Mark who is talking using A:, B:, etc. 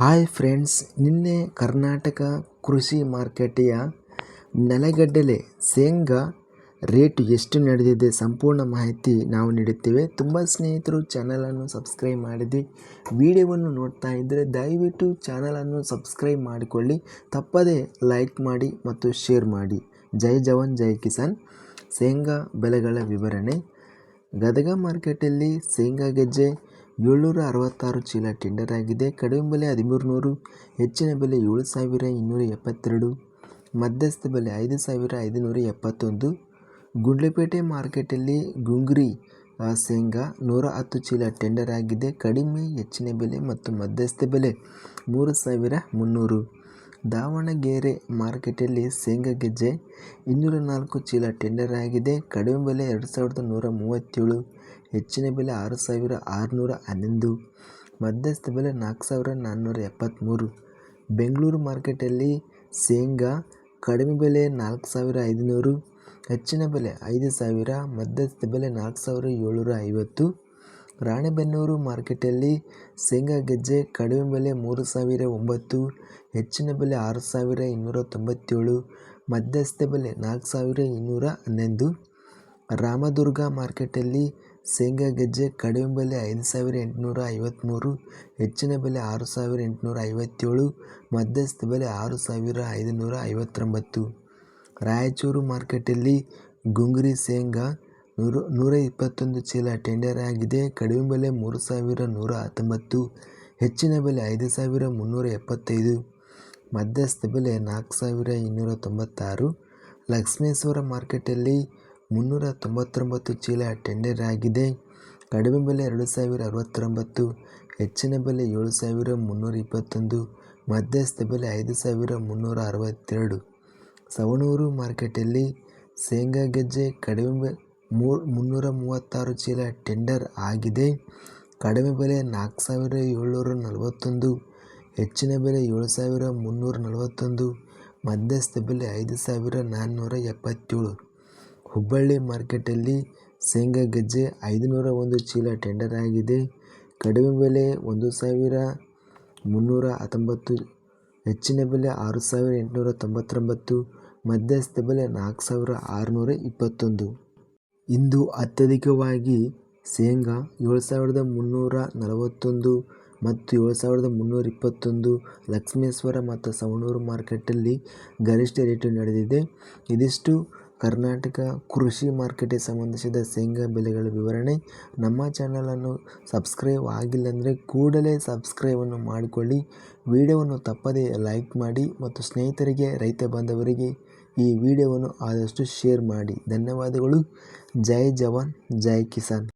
A: Hi friends, ನಿನ್ನೆ ಕರ್ನಾಟಕ ಕೃಷಿ ಮಾರ್ಕೆಟೆಯ ನೆಲಗಡಲೆ ಶೇಂಗಾ ರೇಟ್ ಎಷ್ಟು ನಡೆದಿದೆ ಸಂಪೂರ್ಣ ಮಾಹಿತಿ ನಾವು ನೀಡುತ್ತೇವೆ. ತುಂಬ ಸ್ನೇಹಿತರು ಚಾನಲನ್ನು ಸಬ್ಸ್ಕ್ರೈಬ್ ಮಾಡಿದ್ವಿ ವಿಡಿಯೋವನ್ನು ನೋಡ್ತಾ ಇದ್ದರೆ ದಯವಿಟ್ಟು ಚಾನಲನ್ನು ಸಬ್ಸ್ಕ್ರೈಬ್ ಮಾಡಿಕೊಳ್ಳಿ. ತಪ್ಪದೇ ಲೈಕ್ ಮಾಡಿ ಮತ್ತು ಶೇರ್ ಮಾಡಿ. ಜೈ ಜವಾನ್, ಜೈ ಕಿಸಾನ್. ಶೇಂಗಾ ಬೆಲೆಗಳ ವಿವರಣೆ. ಗದಗ ಮಾರ್ಕೆಟಲ್ಲಿ ಶೇಂಗಾ ಗೆಜ್ಜೆ ಏಳ್ನೂರ ಅರವತ್ತಾರು ಚೀಲ ಟೆಂಡರ್ ಆಗಿದೆ. ಕಡಿಮೆ ಬೆಲೆ ಹದಿಮೂರು ನೂರು, ಹೆಚ್ಚಿನ ಬೆಲೆ ಏಳು ಸಾವಿರ ಇನ್ನೂರ ಎಪ್ಪತ್ತೆರಡು, ಮಧ್ಯಸ್ಥ ಬೆಲೆ ಐದು ಸಾವಿರ ಐದುನೂರ ಎಪ್ಪತ್ತೊಂದು. ಗುಂಡ್ಲಪೇಟೆ ಮಾರ್ಕೆಟಲ್ಲಿ ಗುಂಗ್ರಿ ಶೇಂಗಾ ನೂರ ಹತ್ತು ಚೀಲ ಟೆಂಡರ್ ಆಗಿದೆ. ಕಡಿಮೆ, ಹೆಚ್ಚಿನ ಬೆಲೆ ಮತ್ತು ಮಧ್ಯಸ್ಥ ಬೆಲೆ ಮೂರು ಸಾವಿರ ಮುನ್ನೂರು. ದಾವಣಗೆರೆ ಮಾರ್ಕೆಟಲ್ಲಿ ಶೇಂಗಾ ಗೆಜ್ಜೆ, ಇನ್ನೂರ ನಾಲ್ಕು ಚೀಲ ಟೆಂಡರ್ ಆಗಿದೆ. ಕಡಿಮೆ ಬೆಲೆ ಎರಡು ಸಾವಿರದ ನೂರ ಮೂವತ್ತೇಳು, ಹೆಚ್ಚಿನ ಬೆಲೆ ಆರು ಸಾವಿರ ಆರುನೂರ ಹನ್ನೊಂದು, ಮಧ್ಯಸ್ಥ ಬೆಲೆ ನಾಲ್ಕು ಸಾವಿರ ನಾನ್ನೂರ ಎಪ್ಪತ್ತ್ಮೂರು. ಬೆಂಗಳೂರು ಮಾರ್ಕೆಟಲ್ಲಿ ಶೇಂಗಾ ಕಡಿಮೆ ಬೆಲೆ ನಾಲ್ಕು ಸಾವಿರ ಐದುನೂರು, ಹೆಚ್ಚಿನ ಬೆಲೆ ಐದು ಸಾವಿರ, ಮಧ್ಯಸ್ಥ ಬೆಲೆ ನಾಲ್ಕು ಸಾವಿರ ಏಳ್ನೂರ ಐವತ್ತು. ರಾಣೆಬೆನ್ನೂರು ಮಾರ್ಕೆಟಲ್ಲಿ ಶೇಂಗಾ ಗೆಜ್ಜೆ ಕಡಿಮೆ ಬೆಲೆ ಮೂರು ಸಾವಿರ ಒಂಬತ್ತು, ಹೆಚ್ಚಿನ ಬೆಲೆ ಆರು ಸಾವಿರ ಇನ್ನೂರ ತೊಂಬತ್ತೇಳು, ಮಧ್ಯಸ್ಥ ಬೆಲೆ ನಾಲ್ಕು ಸಾವಿರ ಇನ್ನೂರ ಹನ್ನೊಂದು. ರಾಮದುರ್ಗ ಮಾರ್ಕೆಟಲ್ಲಿ ಶೇಂಗಾ ಗೆಜ್ಜೆ ಕಡಿಮೆ ಬೆಲೆ ಐದು ಸಾವಿರ ಎಂಟುನೂರ ಐವತ್ತ್ಮೂರು ಹೆಚ್ಚಿನ ಬೆಲೆ ಆರು ಸಾವಿರ ಎಂಟುನೂರ ಐವತ್ತೇಳು, ಮಧ್ಯಸ್ಥ ಬೆಲೆ ಆರು ಸಾವಿರ ಐದುನೂರ ಐವತ್ತೊಂಬತ್ತು. ರಾಯಚೂರು ಮಾರ್ಕೆಟಲ್ಲಿ ಗುಂಗ್ರಿ ಶೇಂಗಾ ನೂರು ಇಪ್ಪತ್ತೊಂದು ಚೀಲ ಟೆಂಡರ್ ಆಗಿದೆ. ಕಡಿಮೆ ಬೆಲೆ ಮೂರು ಸಾವಿರ ನೂರ ಹತ್ತೊಂಬತ್ತು, ಹೆಚ್ಚಿನ ಬೆಲೆ ಐದು ಸಾವಿರ ಮುನ್ನೂರ ಎಪ್ಪತ್ತೈದು, ಮಧ್ಯಸ್ಥ ಬೆಲೆ ನಾಲ್ಕು ಸಾವಿರ ಇನ್ನೂರ ತೊಂಬತ್ತಾರು. ಲಕ್ಷ್ಮೇಶ್ವರ ಮಾರ್ಕೆಟಲ್ಲಿ ಮುನ್ನೂರ ತೊಂಬತ್ತೊಂಬತ್ತು ಚೀಲ ಟೆಂಡರ್ ಆಗಿದೆ. ಕಡಿಮೆ ಬೆಲೆ ಎರಡು ಸಾವಿರ ಅರವತ್ತೊಂಬತ್ತು, ಹೆಚ್ಚಿನ ಬೆಲೆ ಏಳು ಸಾವಿರ ಮುನ್ನೂರ ಇಪ್ಪತ್ತೊಂದು, ಮಧ್ಯಸ್ಥ ಬೆಲೆ ಐದು ಸಾವಿರ ಮುನ್ನೂರ ಅರವತ್ತೆರಡು. ಸವಣೂರು ಮಾರ್ಕೆಟಲ್ಲಿ ಶೇಂಗಾ ಗೆಜ್ಜೆ ಕಡಿಮೆ ಮೂರು ಮುನ್ನೂರ ಮೂವತ್ತಾರು ಚೀಲ ಟೆಂಡರ್ ಆಗಿದೆ. ಕಡಿಮೆ ಬೆಲೆ ನಾಲ್ಕು ಸಾವಿರ ಏಳ್ನೂರ ನಲವತ್ತೊಂದು, ಹೆಚ್ಚಿನ ಬೆಲೆ ಏಳು ಸಾವಿರ ಮುನ್ನೂರ ನಲವತ್ತೊಂದು, ಮಧ್ಯಸ್ಥ ಬೆಲೆ ಐದು ಸಾವಿರ ನಾನ್ನೂರ ಎಪ್ಪತ್ತೇಳು. ಹುಬ್ಬಳ್ಳಿ ಮಾರ್ಕೆಟಲ್ಲಿ ಶೇಂಗಾ ಗೆಜ್ಜೆ ಐದುನೂರ ಒಂದು ಚೀಲ ಟೆಂಡರ್ ಆಗಿದೆ. ಕಡಿಮೆ ಬೆಲೆ ಒಂದು ಸಾವಿರ ಮುನ್ನೂರ ಹತ್ತೊಂಬತ್ತು, ಹೆಚ್ಚಿನ ಬೆಲೆ ಆರು ಸಾವಿರ ಎಂಟುನೂರ ತೊಂಬತ್ತೊಂಬತ್ತು, ಮಧ್ಯಸ್ಥ ಬೆಲೆ ನಾಲ್ಕು ಸಾವಿರ ಆರುನೂರ ಇಪ್ಪತ್ತೊಂದು. ಇಂದು ಅತ್ಯಧಿಕವಾಗಿ ಶೇಂಗಾ ಏಳು ಸಾವಿರದ ಮುನ್ನೂರ ನಲವತ್ತೊಂದು ಮತ್ತು ಏಳು ಸಾವಿರದ ಮುನ್ನೂರ ಇಪ್ಪತ್ತೊಂದು ಲಕ್ಷ್ಮೇಶ್ವರ ಮತ್ತು ಸವಣೂರು ಮಾರ್ಕೆಟಲ್ಲಿ ಗರಿಷ್ಠ ರೇಟು ನಡೆದಿದೆ. ಇದಿಷ್ಟು ಕರ್ನಾಟಕ ಕೃಷಿ ಮಾರ್ಕೆಟಿಗೆ ಸಂಬಂಧಿಸಿದ ಶೇಂಗಾ ಬೆಲೆಗಳ ವಿವರಣೆ. ನಮ್ಮ ಚಾನಲನ್ನು ಸಬ್ಸ್ಕ್ರೈಬ್ ಆಗಿಲ್ಲಂದರೆ ಕೂಡಲೇ ಸಬ್ಸ್ಕ್ರೈಬನ್ನು ಮಾಡಿಕೊಳ್ಳಿ. ವಿಡಿಯೋವನ್ನು ತಪ್ಪದೇ ಲೈಕ್ ಮಾಡಿ ಮತ್ತು ಸ್ನೇಹಿತರಿಗೆ, ರೈತ ಬಾಂಧವರಿಗೆ ಈ ವಿಡಿಯೋವನ್ನು ಆದಷ್ಟು ಶೇರ್ ಮಾಡಿ. ಧನ್ಯವಾದಗಳು. ಜೈ ಜವಾನ್ ಜೈ ಕಿಸಾನ್.